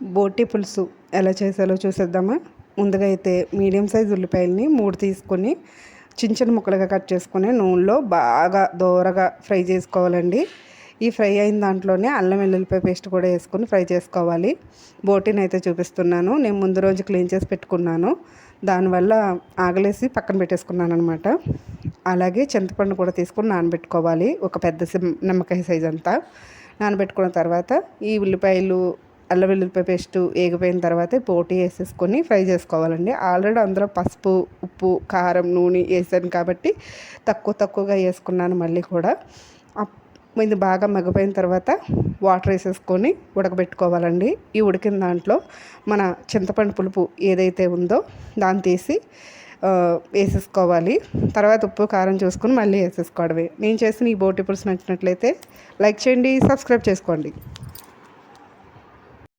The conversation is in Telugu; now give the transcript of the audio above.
బోటి పులుసు ఎలా చేసాలో చూసేద్దామా? ముందుగా అయితే మీడియం సైజ్ ఉల్లిపాయలని మూడు తీసుకొని చిన్న చిన్న ముక్కలుగా కట్ చేసుకుని నూనెలో బాగా దోరగా ఫ్రై చేసుకోవాలండి. ఈ ఫ్రై అయిన దాంట్లోనే అల్లం వెల్లుల్లిపాయ పేస్ట్ కూడా వేసుకొని ఫ్రై చేసుకోవాలి. బోటీని అయితే చూపిస్తున్నాను. నేను ముందు రోజు క్లీన్ చేసి పెట్టుకున్నాను. దానివల్ల ఆగలేసి పక్కన పెట్టేసుకున్నాను అనమాట అలాగే చింతపండు కూడా తీసుకొని నానబెట్టుకోవాలి. ఒక పెద్ద నిమ్మకాయ సైజ్ అంతా. నానబెట్టుకున్న తర్వాత ఈ ఉల్లిపాయలు అల్లం వెల్లుల్లిపాయ పేస్ట్ వేగిపోయిన తర్వాత పోటీ వేసేసుకొని ఫ్రై చేసుకోవాలండి. ఆల్రెడీ అందులో పసుపు ఉప్పు కారం నూనె వేసాను కాబట్టి తక్కువ తక్కువగా వేసుకున్నాను మళ్ళీ కూడా. ఇది బాగా మగ్గిపోయిన తర్వాత వాటర్ వేసేసుకొని ఉడకబెట్టుకోవాలండి. ఈ ఉడికిన దాంట్లో మన చింతపండు పులుపు ఏదైతే ఉందో దాన్ని తీసి వేసేసుకోవాలి. తర్వాత ఉప్పు కారం చూసుకొని మళ్ళీ వేసేసుకోవడమే. నేను చేసిన ఈ బోటి పులుసు నచ్చినట్లయితే లైక్ చేయండి సబ్స్క్రైబ్ చేసుకోండి.